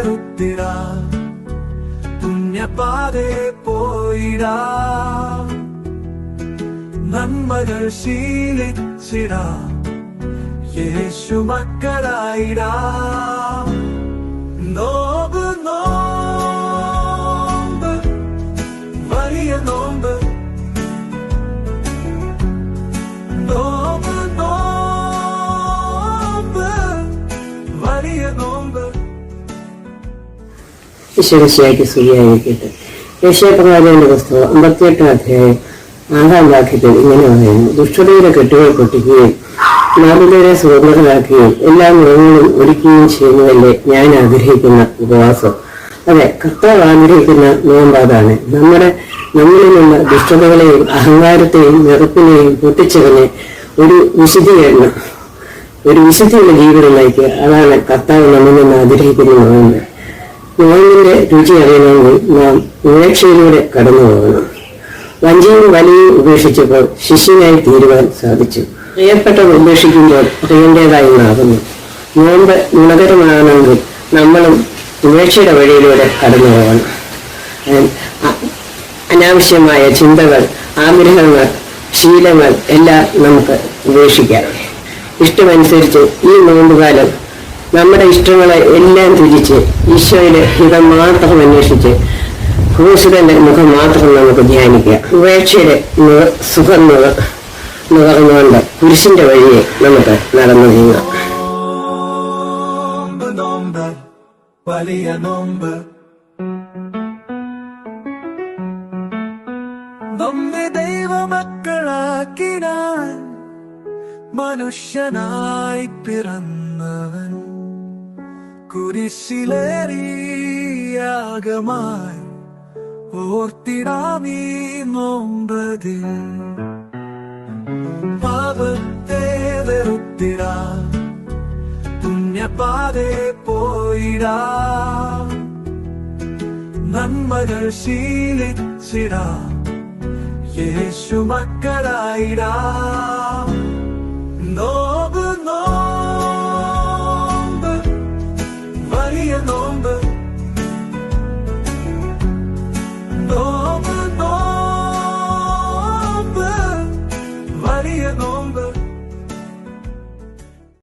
വെറുത്തിടാ പുണ്യപാതെ പോയിടാ. നന്മകൾ ശീലിച്ചിടാ. യേശു മക്കളായിടാ. നോമ്പ് ഈശ്വരശിയായിട്ട് സ്തുതിയായിരിക്കട്ടെ യേശയപ്രവാചകന്റെ പുസ്തകം അമ്പത്തിയെട്ടാം അധ്യായം ആറാം വാക്യത്തിൽ ഇങ്ങനെ പറയുന്നു. ദുഷ്ടതയുടെ കെട്ടുകൾ പൊട്ടിക്കുകയും നാടുകളെ സുഗന്ധകളാക്കുകയും എല്ലാ നിറങ്ങളും ഒരുക്കുകയും ചെയ്യുന്നതല്ലേ ഞാൻ ആഗ്രഹിക്കുന്ന ഉപവാസം? അതെ കർത്താവ് ആഗ്രഹിക്കുന്ന നോമ്പാതാണ് നമ്മുടെ നമ്മളിൽ നിന്ന് ദുഷ്ടതകളെയും അഹങ്കാരത്തെയും വെറുപ്പിനെയും പൊട്ടിച്ചതിനെ ഒരു വിശുദ്ധീകരണം ഒരു വിശുദ്ധിയുള്ള ജീവിതം നയിക്കുക അതാണ് കർത്താവ് നമ്മിൽ നിന്ന് ആഗ്രഹിക്കുന്ന നോമ്പ് നോമ്പിന്റെ രുചി അറിയണമെങ്കിൽ നാം വിവേക്ഷയിലൂടെ കടന്നു പോകണം. വഞ്ചിയും വലിയും ഉപേക്ഷിച്ചപ്പോൾ ശിഷ്യനായി തീരുവാൻ സാധിച്ചു. പ്രിയപ്പെട്ട ഉപേക്ഷിക്കുമ്പോൾ പ്രിയന്റേതായി മാറുന്നു. നോമ്പ് ഗുണകരമാണെങ്കിൽ നമ്മളും ഉപേക്ഷയുടെ വഴിയിലൂടെ കടന്നു പോകണം. അനാവശ്യമായ ചിന്തകൾ ആഗ്രഹങ്ങൾ ശീലങ്ങൾ എല്ലാം നമുക്ക് ഉപേക്ഷിക്കാം. ഇഷ്ടമനുസരിച്ച് ഈ നോമ്പുകാലം നമ്മുടെ ഇഷ്ടങ്ങളെ എല്ലാം തിരിച്ച് ഈശോയുടെ ഹിതം മാത്രം അന്വേഷിച്ച് ക്രൂശിതന്റെ മുഖം മാത്രം നമുക്ക് ധ്യാനിക്കാം ഉപേക്ഷയുടെ സുഖം നുക- നുകർന്നുകൊണ്ട് പുരുഷന്റെ വഴിയെ നമുക്ക് നടന്നു നീങ്ങാം. വലിയ മനുഷ്യനായി പിറന്നവൻ കുരിശിലേറിയാകമായി ഓർത്തിടാമീ നോമ്പതിൽ. പാപത്തെ വെറുത്തിടാ പുണ്യപാതെ പോയിടാ. നന്മകൾ ശീലിച്ചിടാ യേശു മക്കളായിടാ. വലിയ നോമ്പ്